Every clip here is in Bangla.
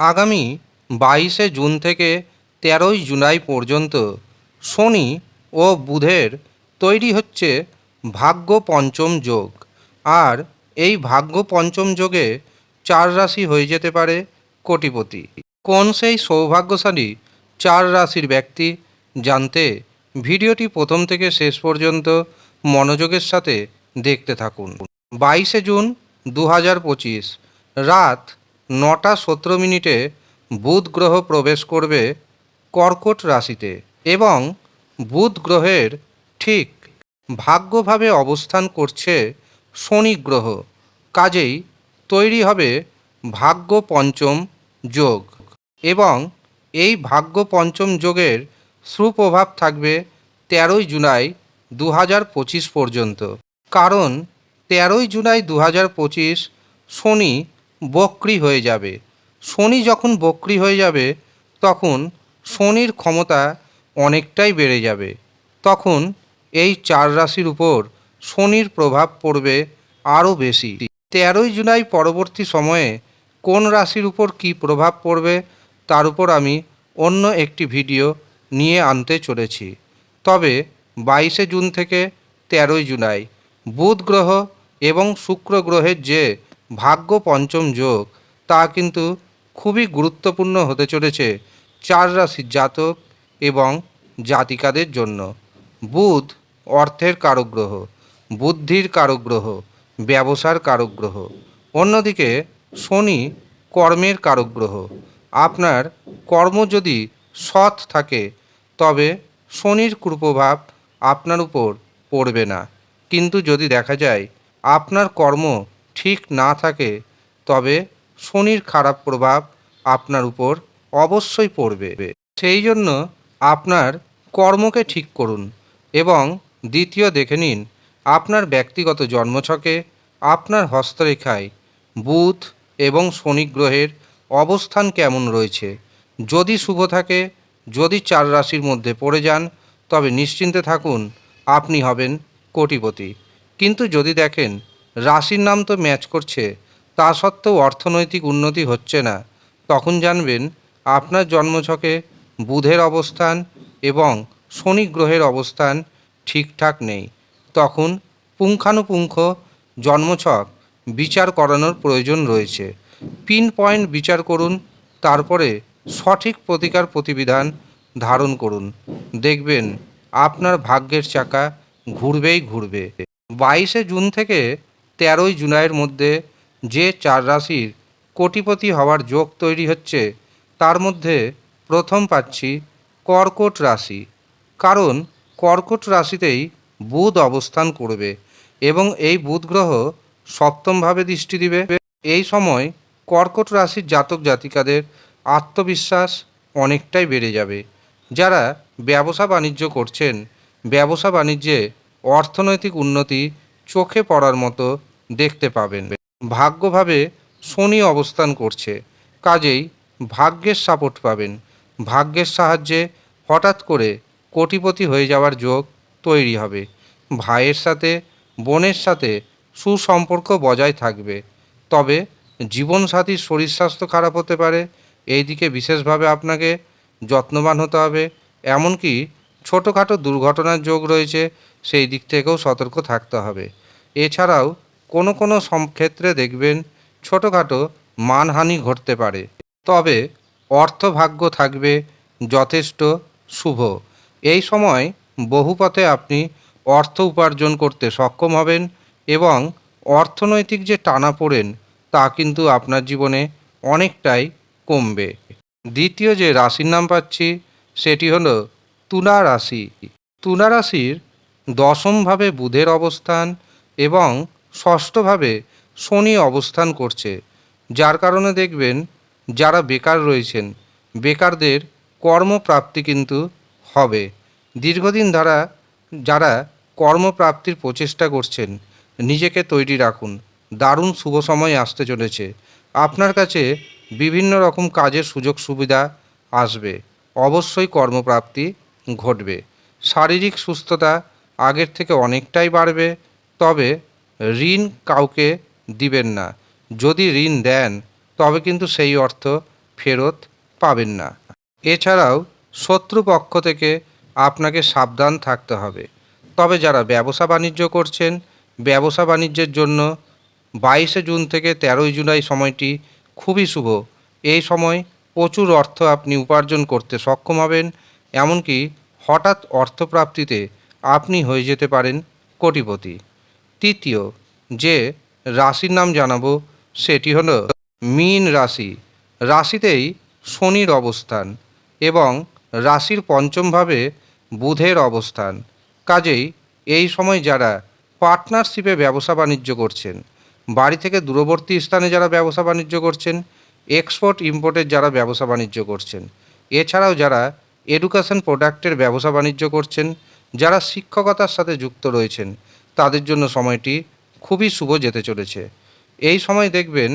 আগামী বাইশে জুন থেকে তেরোই জুলাই পর্যন্ত শনি ও বুধের তৈরি হচ্ছে ভাগ্য পঞ্চম যোগ। আর এই ভাগ্য পঞ্চম যোগে চার রাশি হয়ে যেতে পারে কোটিপতি। কোন সেই সৌভাগ্যশালী চার রাশির ব্যক্তি জানতে ভিডিওটি প্রথম থেকে শেষ পর্যন্ত মনোযোগের সাথে দেখতে থাকুন। বাইশে জুন দু হাজার পঁচিশ, রাত নটা সতেরো মিনিটে বুধ গ্রহ প্রবেশ করবে কর্কট রাশিতে এবং বুধ গ্রহের ঠিক ভাগ্যভাবে অবস্থান করছে শনি গ্রহ। কাজেই তৈরি হবে ভাগ্য পঞ্চম যোগ এবং এই ভাগ্য পঞ্চম যোগের সুপ্রভাব থাকবে তেরোই জুলাই দু হাজার পঁচিশ পর্যন্ত। কারণ তেরোই জুলাই দু হাজার পঁচিশ শনি বক্রি হয়ে যাবে। শনি যখন বক্রি হয়ে যাবে, তখন শনির ক্ষমতা অনেকটাই বেড়ে যাবে। তখন এই চার রাশির উপর শনির প্রভাব পড়বে আরও বেশি। তেরোই জুলাই পরবর্তী সময়ে কোন রাশির উপর কী প্রভাব পড়বে, তার উপর আমি অন্য একটি ভিডিও নিয়ে আনতে চলেছি। তবে বাইশে জুন থেকে তেরোই জুলাই, বুধ গ্রহ এবং শুক্র গ্রহের যে ভাগ্য পঞ্চম যোগ, তা কিন্তু খুবই গুরুত্বপূর্ণ হতে চলেছে চার রাশির জাতক এবং জাতিকাদের জন্য। বুধ অর্থের কারক গ্রহ বুদ্ধির কারক গ্রহ ব্যবসার কারক গ্রহ অন্যদিকে শনি কর্মের কারক গ্রহ আপনার কর্ম যদি সৎ থাকে, তবে শনির কুপ্রভাব আপনার উপর পড়বে না। কিন্তু যদি দেখা যায়, আপনার কর্ম ঠিক না থাকে, তবে শনির খারাপ প্রভাব আপনার উপর অবশ্যই পড়বে। সেই জন্য আপনার কর্মকে ঠিক করুন এবং দ্বিতীয় দেখে নিন, আপনার ব্যক্তিগত জন্মছকে, আপনার হস্তরেখায় বুধ এবং শনি গ্রহের অবস্থান কেমন রয়েছে। যদি শুভ থাকে, যদি চার রাশির মধ্যে পড়ে যান, তবে নিশ্চিন্তে থাকুন, আপনি হবেন কোটিপতি। কিন্তু যদি দেখেন রাশির নাম তো ম্যাচ করছে, তা সত্ত্বেও অর্থনৈতিক উন্নতি হচ্ছে না। তখন জানবেন, আপনার জন্মছকে বুধের অবস্থান এবং শনি গ্রহের অবস্থান ঠিকঠাক নেই। তখন পুঙ্খানুপুঙ্খ জন্মছক বিচার করানোর প্রয়োজন রয়েছে। পিন পয়েন্ট বিচার করুন, তারপরে সঠিক প্রতিকার প্রতিবিধান ধারণ করুন। দেখবেন, আপনার ভাগ্যের চাকা ঘুরবেই ঘুরবে। বাইশে জুন থেকে তেরোই জুলাইয়ের মধ্যে যে চার রাশির কোটিপতি হওয়ার যোগ তৈরি হচ্ছে, তার মধ্যে প্রথম পাচ্ছি কর্কট রাশি। কারণ কর্কট রাশিতেই বুধ অবস্থান করবে এবং এই বুধ গ্রহ সপ্তমভাবে দৃষ্টি দিবে। এই সময় কর্কট রাশির জাতক জাতিকাদের আত্মবিশ্বাস অনেকটাই বেড়ে যাবে। যারা ব্যবসা বাণিজ্য করছেন, ব্যবসা বাণিজ্যে অর্থনৈতিক উন্নতি চোখে পড়ার মতো দেখতে পাবেন। ভাগ্যভাবে শনি অবস্থান করছে। কাজেই ভাগ্যের সাপোর্ট পাবেন। ভাগ্যের সাহায্যে হঠাৎ করে কোটিপতি হয়ে যাওয়ার যোগ তৈরি হবে। ভাইয়ের সাথে, বোনের সাথে সুসম্পর্ক বজায় থাকবে। তবে জীবনসাথীর শরীর স্বাস্থ্য খারাপ হতে পারে। এই দিকে বিশেষভাবে আপনাকে যত্নবান হতে হবে। এমনকি ছোটোখাটো দুর্ঘটনার যোগ রয়েছে, সেই দিক থেকেও সতর্ক থাকতে হবে। এছাড়াও কোনো কোনো ক্ষেত্রে দেখবেন ছোটোখাটো মানহানি ঘটতে পারে। তবে অর্থভাগ্য থাকবে যথেষ্ট শুভ। এই সময় বহু পথে আপনি অর্থ উপার্জন করতে সক্ষম হবেন এবং অর্থনৈতিক যে টানা পড়েন, তা কিন্তু আপনার জীবনে অনেকটাই কমবে। দ্বিতীয় যে রাশির নাম পাচ্ছি, সেটি হলো তুলা রাশি। তুলা রাশির দশমভাবে বুধের অবস্থান এবং ষষ্ঠভাবে শনি অবস্থান করছে, যার কারণে দেখবেন যারা বেকার রয়েছেন, বেকারদের কর্মপ্রাপ্তি কিন্তু হবে। দীর্ঘদিন দ্বারা যারা কর্মপ্রাপ্তির প্রচেষ্টা করছেন, নিজেকে তৈরি রাখুন। দারুণ শুভ সময় আসতে চলেছে। আপনার কাছে বিভিন্ন রকম কাজের সুযোগ সুবিধা আসবে। অবশ্যই কর্মপ্রাপ্তি ঘটবে। শারীরিক সুস্থতা আগের থেকে অনেকটাই বাড়বে। তবে ঋণ কাউকে দিবেন না। যদি ঋণ দেন, তবে কিন্তু সেই অর্থ ফেরত পাবেন না। এছাড়াও শত্রুপক্ষ থেকে আপনাকে সাবধান থাকতে হবে। তবে যারা ব্যবসা বাণিজ্য করছেন, ব্যবসা বাণিজ্যের জন্য বাইশে জুন থেকে তেরোই জুলাই সময়টি খুবই শুভ। এই সময় প্রচুর অর্থ আপনি উপার্জন করতে সক্ষম হবেন, এমনকি হঠাৎ অর্থপ্রাপ্তিতে আপনি হয়ে যেতে পারেন কোটিপতি। তৃতীয় যে রাশির নাম জানাব সেটি হলো মীন রাশি। রাশিতেই শনির অবস্থান এবং রাশির পঞ্চমভাবে বুধের অবস্থান। কাজেই এই সময় যারা পার্টনারশিপে ব্যবসা বাণিজ্য করছেন, বাড়ি থেকে দূরবর্তী স্থানে যারা ব্যবসা বাণিজ্য করছেন এক্সপোর্ট ইম্পোর্টের যারা ব্যবসা বাণিজ্য করছেন, এছাড়াও যারা এডুকেশন প্রোডাক্টের ব্যবসা বাণিজ্য করছেন, যারা শিক্ষকতার সাথে যুক্ত রয়েছেন তাদের জন্য সময়টি খুবই শুভ যেতে চলেছে। এই সময় দেখবেন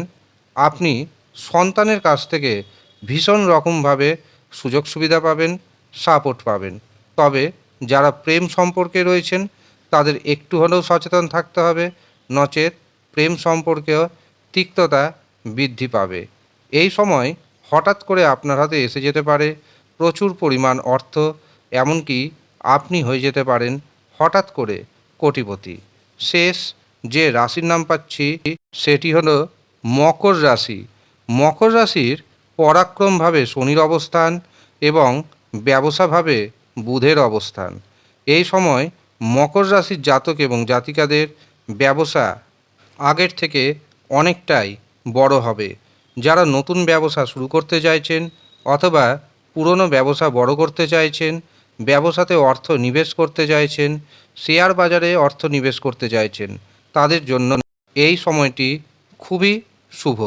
আপনি সন্তানের কাছ থেকে ভীষণ রকমভাবে সুযোগ সুবিধা পাবেন, সাপোর্ট পাবেন। তবে যারা প্রেম সম্পর্কে রয়েছেন, তাদের একটু হলেও সচেতন থাকতে হবে। নচেত প্রেম সম্পর্কেও তিক্ততা বৃদ্ধি পাবে। এই সময় হঠাৎ করে আপনার হাতে এসে যেতে পারে প্রচুর পরিমাণ অর্থ, এমনকি আপনি হয়ে যেতে পারেন হঠাৎ করে। কোটিপতি। শেষ যে রাশির নাম পাচ্ছি, সেটি হলো মকর রাশি। মকর রাশির পরাক্রমভাবে শনির অবস্থান এবং ব্যবসাভাবে বুধের অবস্থান। এই সময় মকর রাশির জাতক এবং জাতিকাদের ব্যবসা আগের থেকে অনেকটাই বড় হবে। যারা নতুন ব্যবসা শুরু করতে চাইছেন অথবা পুরনো ব্যবসা বড় করতে চাইছেন ব্যবসাতে অর্থ নিবেশ করতে চাইছেন, শেয়ার বাজারে অর্থ নিবেশ করতে চাইছেন। তাদের জন্য এই সময়টি খুবই শুভ।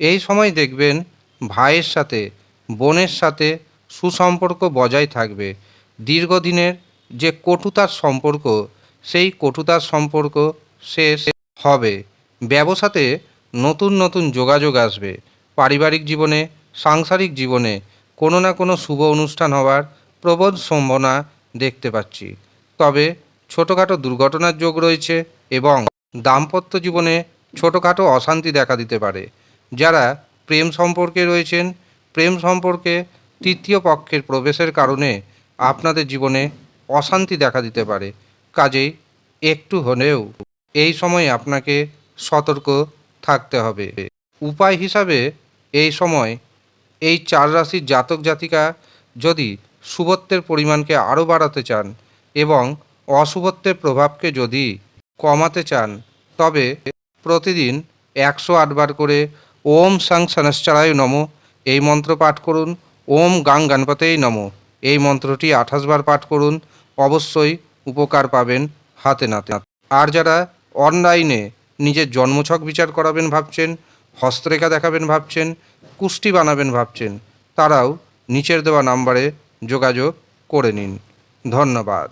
এই সময় দেখবেন ভাইয়ের সাথে, বোনের সাথে সুসম্পর্ক বজায় থাকবে। দীর্ঘদিনের যে কটুতার সম্পর্ক, সেই কটুতার সম্পর্ক শেষ হবে। ব্যবসাতে নতুন নতুন যোগাযোগ আসবে। পারিবারিক জীবনে, সাংসারিক জীবনে কোনো না কোনো শুভ অনুষ্ঠান হওয়ার প্রবল সম্ভাবনা দেখতে পাচ্ছি। তবে ছোটোখাটো দুর্ঘটনার যোগ রয়েছে এবং দাম্পত্য জীবনে ছোটোখাটো অশান্তি দেখা দিতে পারে। যারা প্রেম সম্পর্কে রয়েছেন, প্রেম সম্পর্কে তৃতীয় পক্ষের প্রবেশের কারণে আপনাদের জীবনে অশান্তি দেখা দিতে পারে। কাজেই একটু হলেও এই সময় আপনাকে সতর্ক থাকতে হবে। উপায় হিসাবে এই সময় এই চার রাশির জাতক জাতিকা যদি শুভত্বের পরিমাণকে আরও বাড়াতে চান এবং অশুভত্বের প্রভাবকে যদি কমাতে চান, তবে প্রতিদিন একশো আটবার করে ওম সাং সনশ্চরায় নম। এই মন্ত্র পাঠ করুন। ওম গাং গণপতেই নম। এই মন্ত্রটি আঠাশ বার পাঠ করুন। অবশ্যই উপকার পাবেন হাতে নাতে। আর যারা অনলাইনে নিজের জন্মছক বিচার করাবেন ভাবছেন, হস্তরেখা দেখাবেন ভাবছেন, কুষ্টি বানাবেন ভাবছেন, তারাও নিচের দেওয়া নাম্বারে যোগাযোগ করে নিন। ধন্যবাদ।